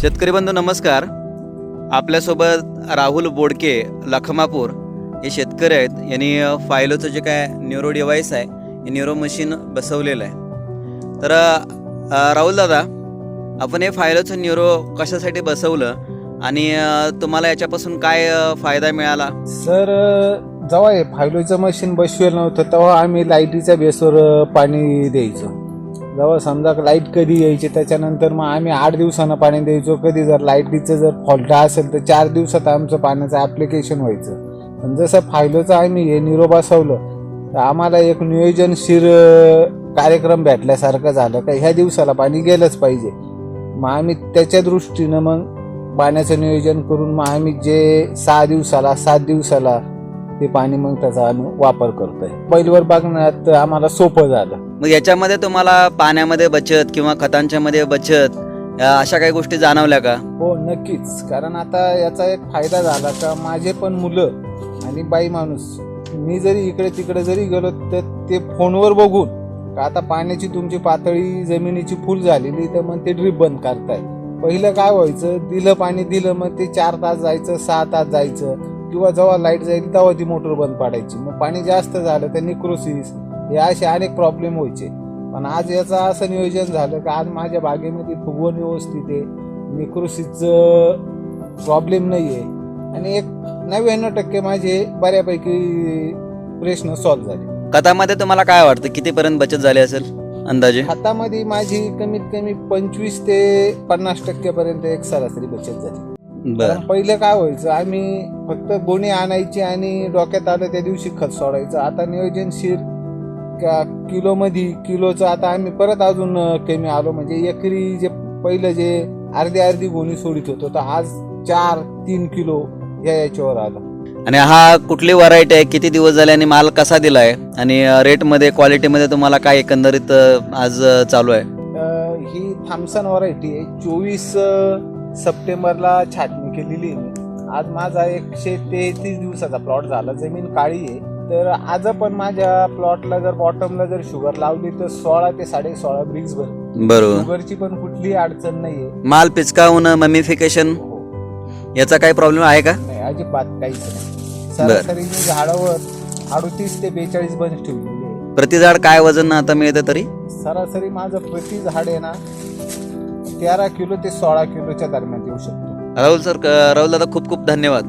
शेतकरी बंधू नमस्कार. आपल्यासोबत राहुल बोडके लखमापूर हे शेतकरी आहेत. यांनी फायलोचं जे काय न्यूरो डिव्हाइस आहे हे न्यूरो मशीन बसवलेलं आहे. तर राहुल दादा आपण हे फायलोचं न्यूरो कशासाठी बसवलं? आणि तुम्हाला याच्यापासून काय फायदा मिळाला? सर जेव्हा हे फायलोचं मशीन बसवेल नव्हतं तेव्हा आम्ही लाईटीच्या बेसवर पाणी द्यायचो. जेव्हा समजा लाइट कधी यायची त्याच्यानंतर मग आम्ही आठ दिवसानं पाणी द्यायचो. कधी जर लाईटीचं जर फॉल्ट असेल तर चार दिवसात आमचं पाण्याचं ॲप्लिकेशन व्हायचं. पण जसं फायलोचं आम्ही हे निरो बसवलं तर आम्हाला एक नियोजनशीर कार्यक्रम भेटल्यासारखं झालं. का ह्या दिवसाला पाणी गेलंच पाहिजे. मग आम्ही त्याच्या दृष्टीनं मग पाण्याचं नियोजन करून मग आम्ही जे सहा दिवसाला सात दिवसाला ते पाणी मग त्याचा आम्ही वापर करतोय. बैलवर बघण्यात आम्हाला सोपं झालं. मग याच्यामध्ये तुम्हाला पाण्यामध्ये बचत किंवा खतांच्या मध्ये बचत अशा काही गोष्टी जाणवल्या का? हो नक्कीच. कारण आता याचा एक फायदा झाला का माझे पण मुलं आणि बाई माणूस मी जरी इकडे तिकडे जरी गेलो तर ते फोनवर बघून का आता पाण्याची तुमची पातळी जमिनीची फुल झालेली तर मग ते ड्रीप बंद करताय पहिलं काय व्हायचं दिलं पाणी दिलं मग ते चार तास जायचं सहा तास जायचं. किंवा जेव्हा लाइट जाईल तेव्हा ती मोटर बंद पाडायची. मग पाणी जास्त झालं तर निक्रोसिस हे असे अनेक प्रॉब्लेम व्हायचे. पण आज याचं असं नियोजन झालं की आज माझ्या बागेमध्ये फुगवण व्यवस्थित आहे. निक्रोसिसचं प्रॉब्लेम नाही आहे आणि एक नव्याण्णव टक्के माझे बऱ्यापैकी प्रश्न सॉल्व्ह झाले. खतामध्ये तुम्हाला काय वाटतं? कितीपर्यंत बचत झाली असेल अंदाजे? हातामध्ये माझी कमीत कमी पंचवीस ते पन्नास टक्क्यापर्यंत एक सरासरी बचत झाली. कारण पहिलं काय व्हायचं आम्ही फक्त गोणी आणायची आणि डोक्यात आलं त्या दिवशी खत सोडायचं. आता नियोजनशीर का किलो मध्ये किलोचं आता आम्ही परत अजून कमी आलो. म्हणजे एकरी जे पहिलं जे अर्धी अर्धी गोणी सोडित होतो तर आज चार तीन किलो या याच्यावर आलं. आणि हा कुठली व्हरायटी आहे? किती दिवस झाले आणि माल कसा दिलाय? आणि रेटमध्ये क्वालिटीमध्ये तुम्हाला काय एकंदरीत आज चालू आहे? ही थामसन व्हरायटी आहे. चोवीस सप्टेंबरला छाटणी केलेली. आज माझा एकशे तेहतीस दिवसाचा प्लॉट झाला. जमीन काळी आहे. तर आज पण माझ्या प्लॉटला जर बॉटमला जर शुगर लावली तर सोळा ते साडे सोळा ब्रिक्स भर बरोबर. शुगरची पण कुठलीही अडचण नाहीये. माल पिचकावून ममिफिकेशन हो. याचा काही प्रॉब्लेम आहे का? नाही अजिबात काहीच नाही. सरासरी मी झाडावर अडतीस ते बेचाळीस बंच ठेवलेली आहे प्रति झाड काय वजन आता मिळतं तरी? सरासरी माझं प्रति झाड आहे ना तेरा किलो ते सोळा किलोच्या दरम्यान येऊ शकतो. राहुल सर राहुल दादा खूप खूप धन्यवाद.